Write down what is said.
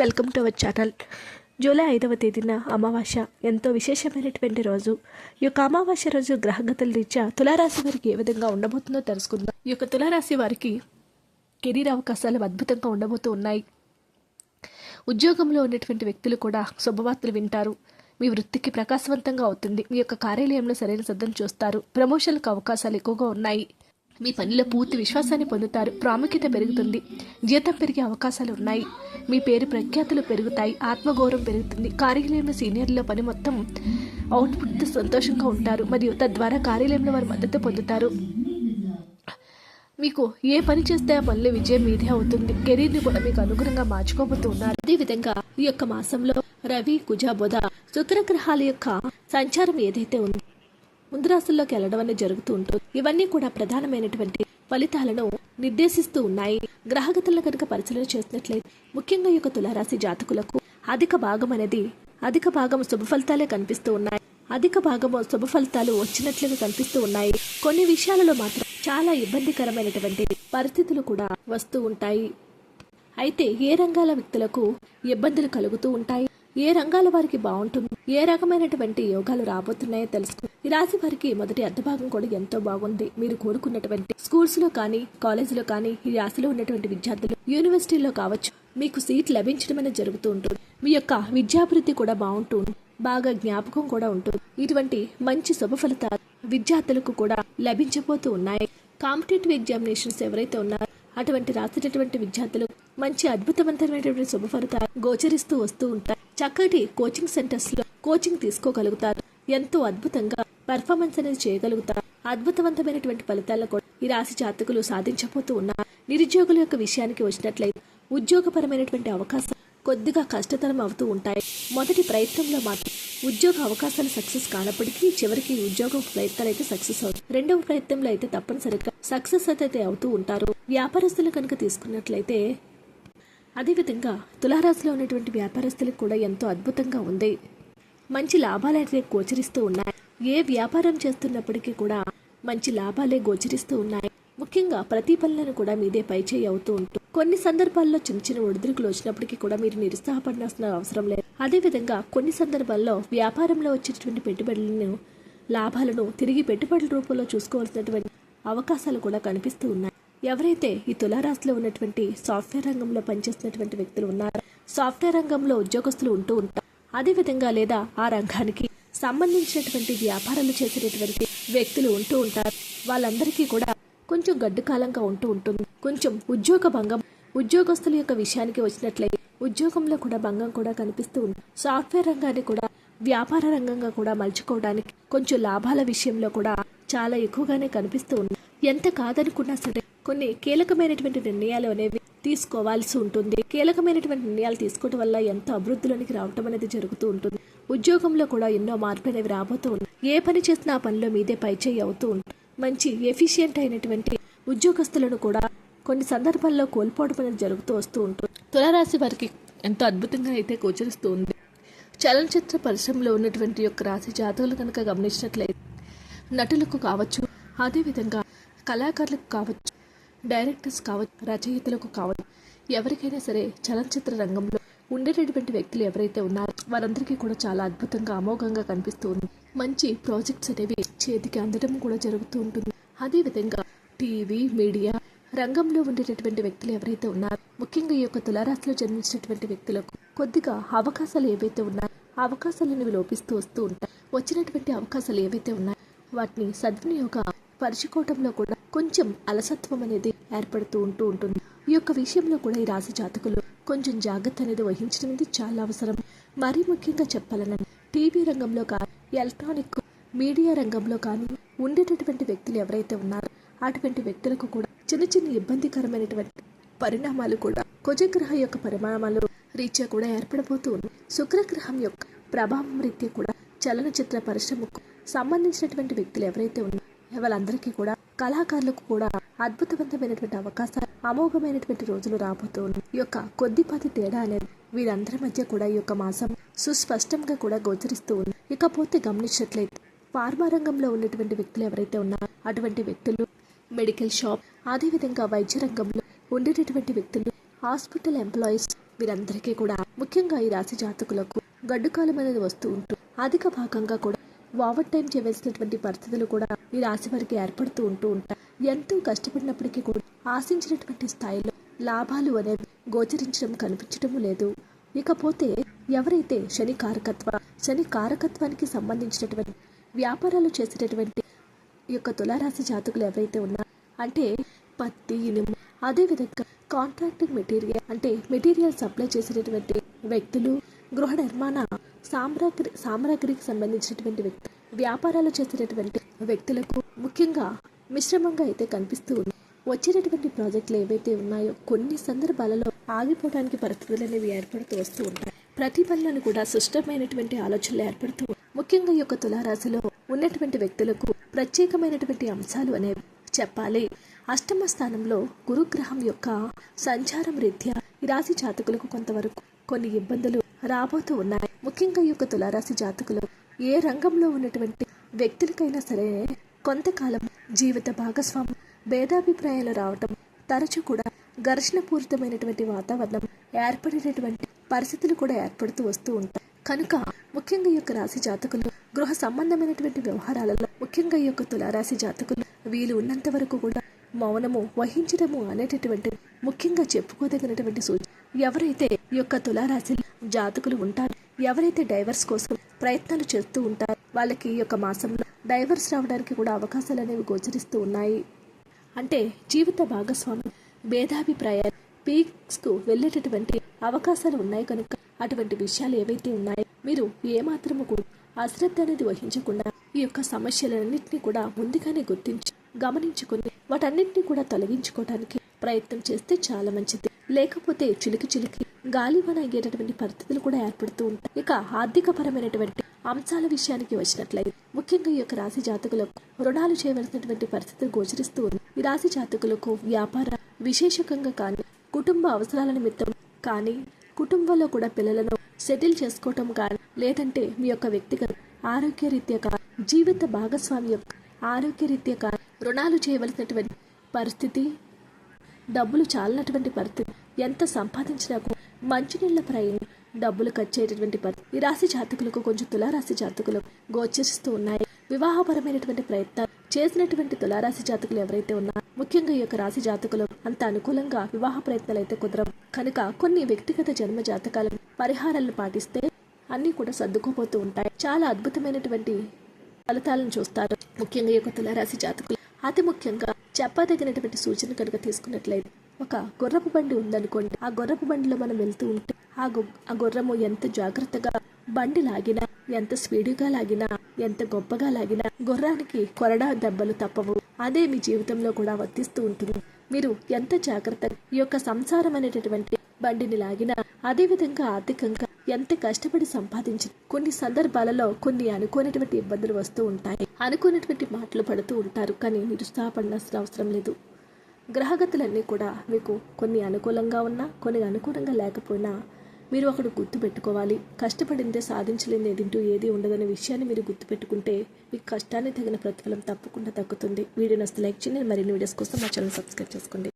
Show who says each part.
Speaker 1: Welcome to our channel. July ఐదవ తేదీన అమావాస్య ఎంతో విశేషమైనటువంటి రోజు. ఈ యొక్క అమావాస్య రోజు గ్రహగతుల రీత్యా తులారాశి వారికి ఏ విధంగా ఉండబోతుందో తెలుసుకుందాం. ఈ యొక్క తులారాశి వారికి కెరీర్ అవకాశాలు అద్భుతంగా ఉండబోతూ ఉన్నాయి. ఉద్యోగంలో ఉన్నటువంటి వ్యక్తులు కూడా శుభవార్తలు వింటారు. మీ వృత్తికి ప్రకాశవంతంగా అవుతుంది. మీ యొక్క కార్యాలయంలో సరైన సిద్ధం చూస్తారు. ప్రమోషన్లకు అవకాశాలు ఎక్కువగా ఉన్నాయి. మీ పనిలో పూర్తి విశ్వాసాన్ని పొందుతారు. ప్రాముఖ్యత పెరుగుతుంది. జీతం పెరిగే అవకాశాలు ఉన్నాయి. మీ పేరు ప్రఖ్యాతులు పెరుగుతాయి. ఆత్మగౌరవం పెరుగుతుంది. కార్యాలయంలో సీనియర్ల పని మొత్తం అవుట్పుట్ సంతోషంగా ఉంటారు. మరియు తద్వారా కార్యాలయంలో వారు మద్దతు పొందుతారు. మీకు ఏ పని చేస్తే ఆ పనిలో విజయం మీదే అవుతుంది. కెరీర్ని కూడా మీకు అనుగుణంగా మార్చుకోబోతూ ఉన్నారు అదేవిధంగా ఈ యొక్క మాసంలో రవి కుజ బుధ శుక్రగ్రహాల యొక్క సంచారం ఏదైతే ఉందో ముందురాసుల్లోకి వెళ్ళడం అనేది జరుగుతూ ఉంటుంది. ఇవన్నీ కూడా ప్రధానమైనటువంటి ఫలితాలను నిర్దేశిస్తూ ఉన్నాయి. గ్రహగతులను కనుక పరిశీలన చేసినట్లయితే ముఖ్యంగా యొక్క తులారాశి జాతకులకు అధిక భాగం అనేది అధిక భాగం శుభ ఫలితాలే కనిపిస్తూ ఉన్నాయి. అధిక భాగము శుభ ఫలితాలు వచ్చినట్లుగా కనిపిస్తూ ఉన్నాయి. కొన్ని విషయాలలో మాత్రం చాలా ఇబ్బందికరమైనటువంటి పరిస్థితులు కూడా వస్తూ ఉంటాయి. అయితే ఏ రంగాల వ్యక్తులకు ఇబ్బందులు కలుగుతూ ఉంటాయి? ఏ రంగాల వారికి బాగుంటుంది? ఏ రకమైనటువంటి యోగాలు రాబోతున్నాయో తెలుసుకు ఈ రాశి వారికి మొదటి అర్ధభాగం కూడా ఎంతో బాగుంది. మీరు కోరుకున్నటువంటి స్కూల్స్లో కానీ కాలేజీలో కానీ ఈ రాశిలో ఉన్నటువంటి విద్యార్థులు యూనివర్సిటీలో కావచ్చు మీకు సీట్ లభించడం అనేది జరుగుతూ ఉంటుంది. మీ యొక్క విద్యాభివృద్ధి కూడా బాగుంటుంది బాగా జ్ఞాపకం కూడా ఉంటుంది. ఇటువంటి మంచి శుభ ఫలితాలు విద్యార్థులకు కూడా లభించబోతూ ఉన్నాయి. కాంపిటేటివ్ ఎగ్జామినేషన్స్ ఎవరైతే ఉన్నారో అటువంటి రాసేటటువంటి విద్యార్థులు మంచి అద్భుతవంతమైనటువంటి శుభ ఫలితాలు గోచరిస్తూ వస్తూ ఉంటారు. చక్కటి కోచింగ్ సెంటర్స్లో కోచింగ్ తీసుకోగలుగుతారు. ఎంతో అద్భుతంగా పర్ఫార్మెన్స్ అనేది చేయగలుగుతారు అద్భుతవంతమైనటువంటి ఫలితాలను కూడా ఈ రాశి జాతకులు సాధించబోతూ ఉన్నారు. నిరుద్యోగుల యొక్క విషయానికి వచ్చినట్లయితే ఉద్యోగపరమైనటువంటి అవకాశం కొద్దిగా కష్టతరం అవుతూ ఉంటాయి. మొదటి ప్రయత్నంలో మాత్రం ఉద్యోగ అవకాశాలు సక్సెస్ కానప్పటికీ చివరికి ఉద్యోగం ప్రయత్నాలు అయితే సక్సెస్ అవుతాయి. రెండవ ప్రయత్నంలో అయితే తప్పనిసరిగా సక్సెస్ అయితే అవుతూ ఉంటారు. వ్యాపారస్తులు కనుక తీసుకున్నట్లయితే అదేవిధంగా తులారాశిలో ఉన్నటువంటి వ్యాపారస్తులకు కూడా ఎంతో అద్భుతంగా ఉంది. మంచి లాభాలు అయితే గోచరిస్తూ ఉన్నాయి. ఏ వ్యాపారం చేస్తున్నప్పటికీ కూడా మంచి లాభాలే గోచరిస్తూ ఉన్నాయి. ముఖ్యంగా ప్రతి పనులను కూడా మీదే పైచేయి అవుతూ ఉంటుంది కొన్ని సందర్భాల్లో చిన్న చిన్న ఒడిదుడుకులు వచ్చినప్పటికీ కూడా మీరు నిరుత్సాహపడాల్సిన అవసరం లేదు. అదేవిధంగా కొన్ని సందర్భాల్లో వ్యాపారంలో వచ్చేటువంటి పెట్టుబడులను లాభాలను తిరిగి పెట్టుబడుల రూపంలో చూసుకోవాల్సినటువంటి అవకాశాలు కూడా కనిపిస్తూ ఉన్నాయి. ఎవరైతే ఈ తులారాశిలో ఉన్నటువంటి సాఫ్ట్వేర్ రంగంలో పనిచేస్తున్నటువంటి వ్యక్తులు ఉన్నారో సాఫ్ట్వేర్ రంగంలో ఉద్యోగస్తులు ఉంటూ ఉంటారు. అదేవిధంగా లేదా ఆ రంగానికి సంబంధించినటువంటి వ్యాపారాలు చేసేటటువంటి వ్యక్తులు ఉంటూ ఉంటారు. వాళ్ళందరికీ కూడా కొంచెం గడ్డుకాలంగా ఉంటూ ఉంటుంది. కొంచెం ఉద్యోగ భంగం ఉద్యోగస్తుల యొక్క విషయానికి వచ్చినట్లయితే ఉద్యోగంలో కూడా భంగం కూడా కనిపిస్తూ ఉంది సాఫ్ట్వేర్ రంగాన్ని కూడా వ్యాపార రంగంగా కూడా మలుచుకోవడానికి కొంచెం లాభాల విషయంలో కూడా చాలా ఎక్కువగానే కనిపిస్తూ ఉంది ఎంత కాదనుకున్నా సరే కొన్ని కీలకమైనటువంటి నిర్ణయాలు అనేవి తీసుకోవాల్సి ఉంటుంది. కీలకమైనటువంటి నిర్ణయాలు తీసుకోవడం వల్ల ఎంతో అభివృద్ధిలోనికి రావటం అనేది జరుగుతూ ఉంటుంది. ఉద్యోగంలో కూడా ఎన్నో మార్పులు అనేవి రాబోతూ ఉన్నాయి. ఏ పని చేసినా ఆ పనిలో మీదే పైచేయి అవుతూ మంచి ఎఫిషియెంట్ అయినటువంటి ఉద్యోగస్తులను కూడా కొన్ని సందర్భాల్లో కోల్పోవడం అనేది జరుగుతూ వస్తూ ఉంటుంది. తులారాశి వారికి ఎంతో అద్భుతంగా అయితే గోచరిస్తూ ఉంది. చలనచిత్ర పరిశ్రమలో ఉన్నటువంటి యొక్క రాశి జాతకులు కనుక గమనించినట్లయితే నటులకు కావచ్చు అదేవిధంగా కళాకారులకు కావచ్చు డైరెక్టర్స్ కావచ్చు రచయితలకు కావచ్చు ఎవరికైనా సరే చలనచిత్ర రంగంలో ఉండేటటువంటి వ్యక్తులు ఎవరైతే ఉన్నారో వారందరికీ కూడా చాలా అద్భుతంగా అమోఘంగా కనిపిస్తూ ఉంది. మంచి ప్రాజెక్ట్స్ అనేవి చేతికి అందడం కూడా జరుగుతూ ఉంటుంది. అదేవిధంగా టీవీ మీడియా రంగంలో ఉండేటటువంటి వ్యక్తులు ఎవరైతే ఉన్నారో ముఖ్యంగా ఈ యొక్క తులారాశిలో జన్మించినటువంటి వ్యక్తులకు కొద్దిగా అవకాశాలు ఏవైతే ఉన్నాయో అవకాశాలు అనేవి లోపిస్తూ వస్తూ ఉంటాయి. వచ్చినటువంటి అవకాశాలు ఏవైతే ఉన్నాయో వాటిని సద్వినియోగ పరుచుకోవటంలో కూడా కొంచెం అలసత్వం అనేది ఏర్పడుతూ ఉంటూ ఉంటుంది. ఈ యొక్క విషయంలో కూడా ఈ రాశి జాతకులు కొంచెం జాగ్రత్త అనేది వహించడం అనేది చాలా అవసరం. మరీ ముఖ్యంగా చెప్పాలన్న టీవీ రంగంలో కానీ ఎలక్ట్రానిక్ మీడియా రంగంలో కానీ ఉండేటటువంటి వ్యక్తులు ఎవరైతే ఉన్నారో అటువంటి వ్యక్తులకు కూడా చిన్న చిన్న ఇబ్బందికరమైనటువంటి పరిణామాలు కూడా కుజగ్రహ యొక్క పరిణామాలు రీత్యా కూడా ఏర్పడబోతూ ఉంది శుక్రగ్రహం యొక్క ప్రభావం రీత్యా కూడా చలనచిత్ర పరిశ్రమకు సంబంధించినటువంటి వ్యక్తులు ఎవరైతే ఉన్నారో వాళ్ళందరికీ కూడా కళాకారులకు కూడా అద్భుతవంతమైనటువంటి అవకాశాలు అమోఘమైనటువంటి రోజులు రాబోతూ ఈ యొక్క కొద్దిపాటి తేడా అనేది వీరందరి మధ్య కూడా ఈ యొక్క మాసం సుస్పష్టంగా కూడా గోచరిస్తూ ఉంది. ఇకపోతే గమనించినట్లయితే ఫార్మా రంగంలో ఉన్నటువంటి వ్యక్తులు ఎవరైతే ఉన్నారో అటువంటి వ్యక్తులు మెడికల్ షాప్ అదేవిధంగా వైద్య రంగంలో ఉండేటటువంటి వ్యక్తులు హాస్పిటల్ ఎంప్లాయీస్ వీరందరికీ కూడా ముఖ్యంగా ఈ రాశి జాతకులకు గడ్డుకాలం అనేది వస్తూ ఉంటుంది అధిక భాగంగా కూడా ఓవర్ టైం చేయవలసినటువంటి పరిస్థితులు కూడా ఈ రాశి వారికి ఏర్పడుతూ ఉంటూ ఉంటాయి. ఎంతో కష్టపడినప్పటికీ కూడా ఆశించినటువంటి స్థాయిలో లాభాలు అనేవి గోచరించడం కనిపించడం లేదు. ఇకపోతే ఎవరైతే శని కారకత్వ శని కారకత్వానికి సంబంధించినటువంటి వ్యాపారాలు చేసేటటువంటి ఈ యొక్క తులారాశి జాతకులు ఎవరైతే ఉన్నారో అంటే పత్తి ఇనుము అదేవిధంగా కాంట్రాక్టింగ్ మెటీరియల్ అంటే మెటీరియల్ సప్లై చేసేటటువంటి వ్యక్తులు గృహ నిర్మాణ సామ్రాగ్రి సామ్రాగ్రికి సంబంధించినటువంటి వ్యక్తులు వ్యాపారాలు చేసేటటువంటి వ్యక్తులకు ముఖ్యంగా మిశ్రమంగా అయితే కనిపిస్తూ ఉంది వచ్చేటటువంటి ప్రాజెక్టులు ఏవైతే ఉన్నాయో కొన్ని సందర్భాలలో ఆగిపోవడానికి పరిస్థితులు అనేవి ఏర్పడుతూ వస్తూ ఉంటాయి. ప్రతి పనులను కూడా సుష్టమైనటువంటి ఆలోచనలు ఏర్పడుతూ ముఖ్యంగా ఈ యొక్క తులారాశిలో ఉన్నటువంటి వ్యక్తులకు ప్రత్యేకమైనటువంటి అంశాలు అనేవి చెప్పాలి. అష్టమ స్థానంలో గురుగ్రహం యొక్క సంచారం రీత్యా ఈ రాశి జాతకులకు కొంతవరకు కొన్ని ఇబ్బందులు రాబోతూ ఉన్నాయి. ముఖ్యంగా ఈ యొక్క తులారాశి జాతకులు ఏ రంగంలో ఉన్నటువంటి వ్యక్తులకైనా సరే కొంతకాలం జీవిత భాగస్వామి భేదాభిప్రాయాలు రావటం తరచు కూడా ఘర్షణపూరితమైనటువంటి వాతావరణం ఏర్పడినటువంటి పరిస్థితులు కూడా ఏర్పడుతూ వస్తూ ఉంటాయి. కనుక ముఖ్యంగా ఈ యొక్క రాశి జాతకులు గృహ సంబంధమైనటువంటి వ్యవహారాలలో ముఖ్యంగా ఈ యొక్క తులారాశి జాతకులు వీలు ఉన్నంత వరకు కూడా మౌనము వహించడము అనేటటువంటి ముఖ్యంగా చెప్పుకోదగినటువంటి సూచన. ఎవరైతే ఈ యొక్క తులారాశి జాతకులు ఉంటారు ఎవరైతే డైవర్స్ కోసం ప్రయత్నాలు చేస్తూ ఉంటారు వాళ్ళకి ఈ యొక్క మాసంలో డైవర్స్ రావడానికి కూడా అవకాశాలు అనేవి గోచరిస్తూ ఉన్నాయి. అంటే జీవిత భాగస్వామి భేదాభిప్రాయాలు పీక్స్కు వెళ్ళేటటువంటి అవకాశాలు ఉన్నాయి కనుక అటువంటి విషయాలు ఏవైతే ఉన్నాయో మీరు ఏమాత్రము కూడా అశ్రద్ధ అనేది వహించకుండా ఈ యొక్క సమస్యలన్నింటినీ కూడా ముందుగానే గుర్తించి గమనించుకొని వాటన్నింటినీ కూడా తొలగించుకోవడానికి ప్రయత్నం చేస్తే చాలా మంచిది. లేకపోతే చిలికి చిలికి గాలివాన అయ్యేటటువంటి పరిస్థితులు కూడా ఏర్పడుతూ ఉంటాయి. ఇక ఆర్థిక పరమైనటువంటి అంశాల విషయానికి వచ్చినట్లయితే ముఖ్యంగా ఈ యొక్క రాశి జాతకులకు రుణాలు చేయవలసినటువంటి పరిస్థితులు గోచరిస్తూ ఉంది ఈ రాశి జాతకులకు వ్యాపార విశేషకంగా కానీ కుటుంబ అవసరాల నిమిత్తం కానీ కుటుంబంలో కూడా పిల్లలను సెటిల్ చేసుకోవటం కానీ లేదంటే మీ యొక్క వ్యక్తిగత ఆరోగ్యరీత్యా కానీ జీవిత భాగస్వామి యొక్క ఆరోగ్యరీత్యా కానీ రుణాలు చేయవలసినటువంటి పరిస్థితి డబ్బులు చాలినటువంటి పరిస్థితి ఎంత సంపాదించినా కూడా మంచినీళ్ళ ప్రయాణం డబ్బులు ఖర్చేటటువంటి పరిస్థితి ఈ రాశి జాతకులకు కొంచెం తులారాశి జాతకులకు గోచరిస్తూ ఉన్నాయి. వివాహపరమైనటువంటి ప్రయత్నాలు చేసినటువంటి తులారాశి జాతకులు ఎవరైతే ఉన్నారో ముఖ్యంగా ఈ యొక్క రాశి జాతకులు అంత అనుకూలంగా వివాహ ప్రయత్నాలు అయితే కుదరవు. కనుక కొన్ని వ్యక్తిగత జన్మ జాతకాల పరిహారాలను పాటిస్తే అన్నీ కూడా సర్దుకుపోతూ ఉంటాయి. చాలా అద్భుతమైనటువంటి ఫలితాలను చూస్తారు. ముఖ్యంగా ఈ యొక్క తులారాశి జాతకులు. అతి ముఖ్యంగా చెప్పదగినటువంటి సూచన కనుక తీసుకున్నట్లయితే ఒక గుర్రపు బండి ఉందనుకోండి ఆ గుర్రపు బండిలో మనం వెళ్తూ ఉంటే ఆ గు- ఆ గుర్రము ఎంత జాగ్రత్తగా బండి లాగినా ఎంత స్పీడుగా లాగినా ఎంత గొప్పగా లాగినా గుర్రానికి కొరడా దెబ్బలు తప్పవు. అదే మీ జీవితంలో కూడా వర్తిస్తూ ఉంటుంది. మీరు ఎంత జాగ్రత్తగా ఈ యొక్క సంసారం అనేటటువంటి బండిని లాగినా అదేవిధంగా ఆర్థికంగా ఎంత కష్టపడి సంపాదించి కొన్ని సందర్భాలలో కొన్ని అనుకోనటువంటి ఇబ్బందులు వస్తూ ఉంటాయి. అనుకోనటువంటి మాటలు పడుతూ ఉంటారు. కానీ నిరుత్సాహపడాల్సిన అవసరం లేదు. గ్రహగతులన్నీ కూడా మీకు కొన్ని అనుకూలంగా ఉన్నా కొన్ని అనుకూలంగా లేకపోయినా మీరు అక్కడ గుర్తుపెట్టుకోవాలి. కష్టపడిందే సాధించలేని ఏదింటూ ఏది ఉండదనే విషయాన్ని మీరు గుర్తుపెట్టుకుంటే మీకు కష్టాన్ని తగిన ప్రతిఫలం తప్పకుండా తగ్గుతుంది వీడియో నస్తే లైక్ చేయండి. మరిన్ని వీడియోస్ కోసం మా ఛానల్ సబ్స్క్రైబ్ చేసుకోండి.